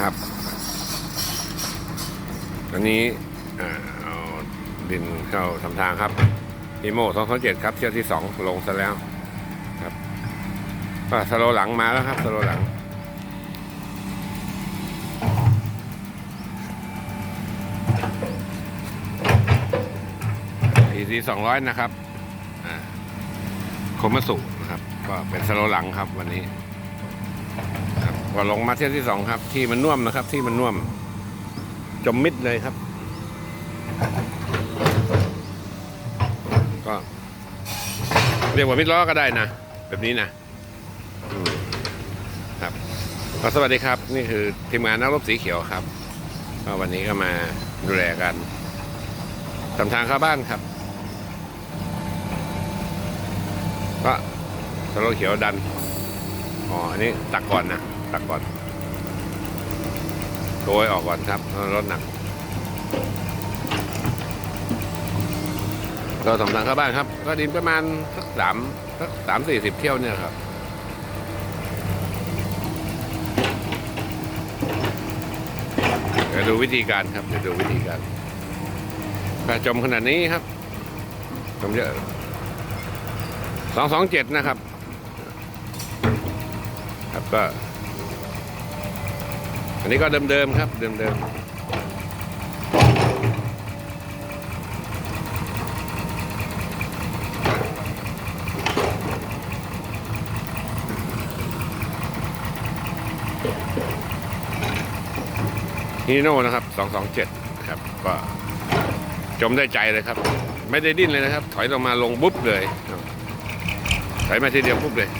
ครับ อันนี้เอาดินเข้าทำทางครับอีโม่สองเจ็ดครับเที่ยวที่สองลงซะแล้วครับก็สโลหลังมาแล้วครับสโลหลัง EC สองร้อยนะครับโคมาสุนะครับ ก็เป็นสโลหลังครับวันนี้ ครับก็ลงมาเที่ยวที่สองครับ ที่มันน่วมนะครับ ที่มันน่วม จมมิดเลยครับ ก็ เรียกว่ามิดล้อก็ได้นะ แบบนี้นะครับก็สวัสดีครับ นี่คือทีมงานนักรบสีเขียวครับก็วันนี้ก็มาดูแลกันทำทางเข้าบ้านครับ ก็สโลเขียวดัน อ๋อ อันนี้ตักก่อนนะ ตักก่อนโกยออกก่อนครับเพราะรถหนัก เราทำทางเข้าบ้านครับ ก็ดินประมาณสักสามสักสามสี่สิบเที่ยวเนี่ยครับเดี๋ยวดูวิธีการครับเดี๋ยวดูวิธีการกระจมขนาดนี้ครับจมเยอะสองสองเจ็ดนะครับ ครับก็ อันนี้ก็เดิมๆครับ เดิมๆฮีโน่นะครับสองสองเจ็ดครับ ก็จมได้ใจเลยครับ ไม่ได้ดิ้นเลยนะครับ ถอยลงมาลงบุ๊บเลย ถอยมาทีเดียวปุ๊บเลย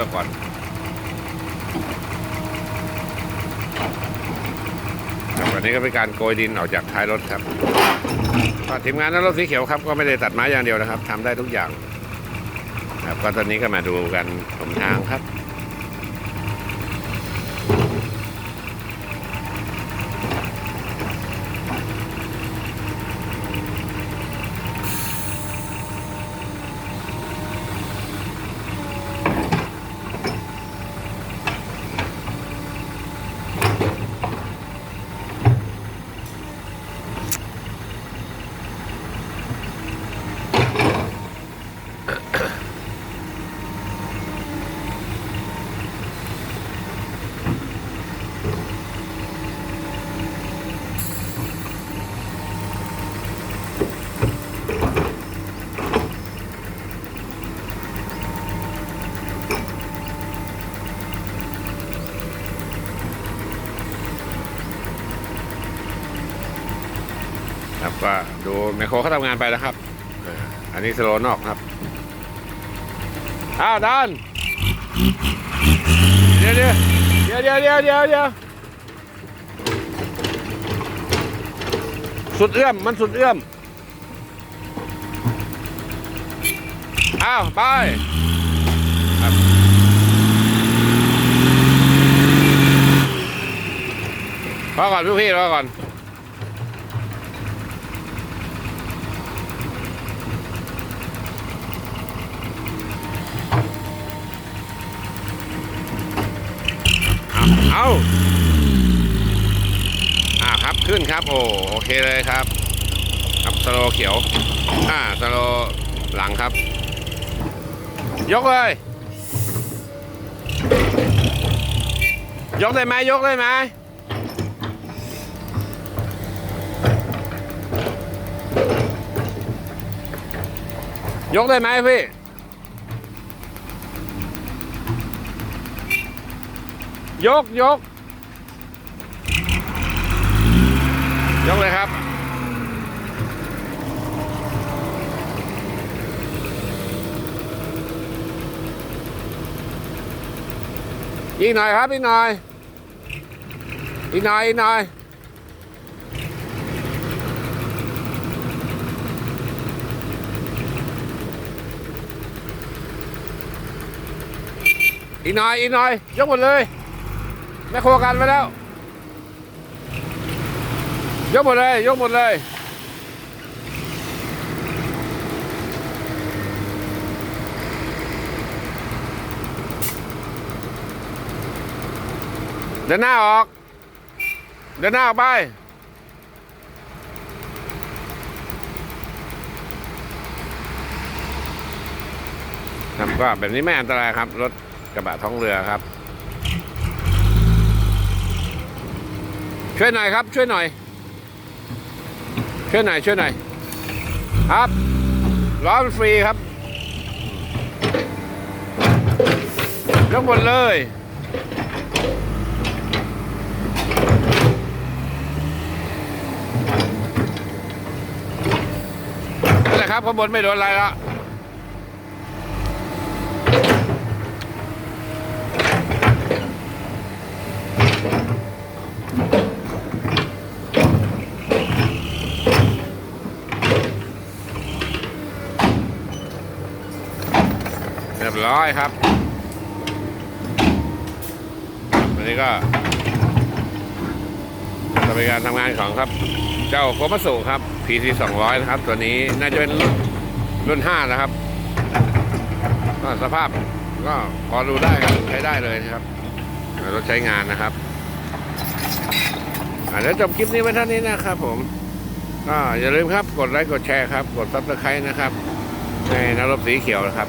ก็ก่อนครับวันนี้ก็เป็นการโกยดินออกจากท้ายรถครับทีมงานนั้นรถสีเขียวครับ ก็ไม่ได้ตัดไม้อย่างเดียวนะครับทำได้ทุกอย่าง ครับก็ตอนนี้ก็มาดูกันผมทางครับ ครับก็ดูไมคโครเขาทำงานไปแล้วครับ อันนี้สโลนอกครับ อ้าวดันเดี๋ยวเดี๋ยวเดี๋ยวเดี๋ยวเดี๋ยวเดี๋ยวสุดเอื้อม มันสุดเอื้อม อ้าว ไปครับรอก่อนพี่พี่รอก่อน เอาอาอ่าครับขึ้นครับโอ้โอเคเลยครับครับสโลเขียว อ่าสโลหลังครับ ยกเลย ยกได้ไหมยกได้ไหมยกได้ไหมพี่ ยกยกยกเลยครับ อีกหน่อยครับ อีกหน่อย อีกหน่อย อีกหน่อย อีกหน่อย อีกหน่อย ยกหมดเลย แม่โคกันไปแล้ว ยกหมดเลย ยกหมดเลยเดินหน้าออก เดินหน้าออกไป ครับก็แบบนี้ไม่อันตรายครับ รถกระบะท้องเรือครับ ช่วยหน่อยครับ ช่วยหน่อย ช่วยหน่อย ช่วยหน่อย ครับล้อมันฟรีครับยกหมดเลย นั่นแหละครับข้างบนไม่โดนอะไรแล้ว เรียบร้อยครับวันนี้ก็จะเป็นการทำงานของครับ เจ้าโคมัสุครับ PC 200 นะครับ ตัวนี้น่าจะเป็นรุ่นรุ่น 5 นะครับก็สภาพก็พอดูได้ครับใช้ได้เลยนะครับรถใช้งานนะครับแล้วจบคลิปนี้ไว้เท่านี้นะครับผมก็อย่าลืมครับกดไลค์กดแชร์ครับ กดซับสไครต์นะครับในนรบสีเขียวนะครับ